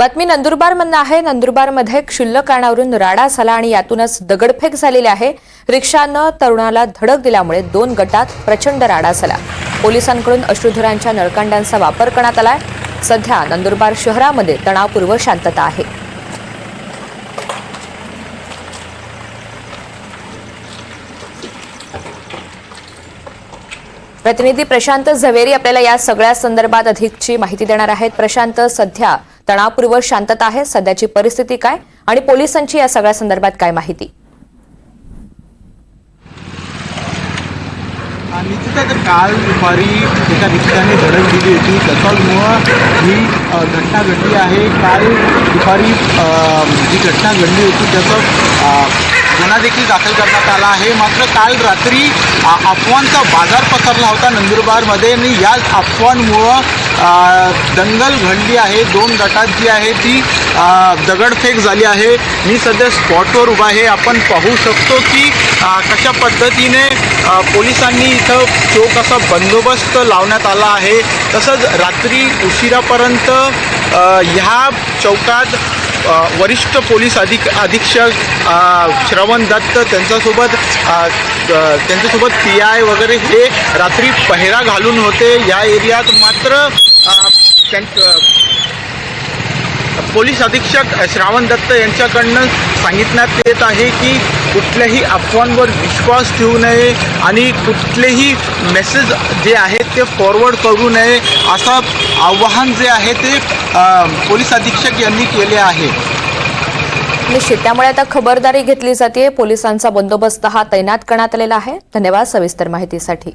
बातमी नंदुरबारमधनं आहे. नंदुरबारमध्ये क्षुल्लक कारणावरून राडा झाला आणि यातूनच दगडफेक झालेली आहे. रिक्षानं तरुणाला धडक दिल्यामुळे दोन गटात प्रचंड राडा झाला पोलिसांकडून अश्रुधुरांच्या नळकांडांचा वापर करण्यात आलाय. सध्या नंदुरबार शहरामध्ये तणावपूर्व शांतता आहे. प्रतिनिधी प्रशांत झवेरी आपल्याला या सगळ्या संदर्भात अधिकची माहिती देणार आहेत. प्रशांत सध्या तणावपूर्व शांतता आहे. सध्याची परिस्थिती काय आणि पोलिसांची या सगळ्या संदर्भात काय माहिती? निश्चितच काल दुपारी एका रिक्षाने धडक दिली होती. त्याच्यामुळं ही घटना घडली आहे. काल दुपारी जी घटना घडली होती त्याचं गुन्हा देखील दाखल करण्यात आला आहे. मात्र काल रात्री अफवांचा बाजार पसरला होता नंदुरबारमध्ये आणि याच अफवांमुळं दंगल घडली आहे दोन गटात जी आहे ती दगडफेक झाली आहे. मी सध्या स्पॉटवर उभा आहे. आपण पाहू शकतो की कशा पद्धतीने पोलिसांनी इथं चोख असा बंदोबस्त लावण्यात आला आहे. तसंच रात्री उशिरापर्यंत ह्या चौकात वरिष्ठ पोलीस अधिक अधीक्षक श्रवण दत्त त्यांच्यासोबत त्यांच्यासोबत पी आय वगैरे हे रात्री पहिरा घालून होते. या एरियात मात्र त्यां पोलीस अधीक्षक श्रावण दत्त यांच्याकडनं सांगितण्यात येत आहे की कुठल्याही अफवांवर विश्वास ठेवू नये आणि कुठलेही मेसेज जे आहेत ते फॉरवर्ड करू नये. असं आव्हान जे आहे ते पोलीस अधीक्षक यांनी केले आहे. निश्चित त्यामुळे आता खबरदारी घेतली जाते. पोलिसांचा बंदोबस्त हा तैनात करण्यात आलेला आहे. धन्यवाद सविस्तर माहितीसाठी.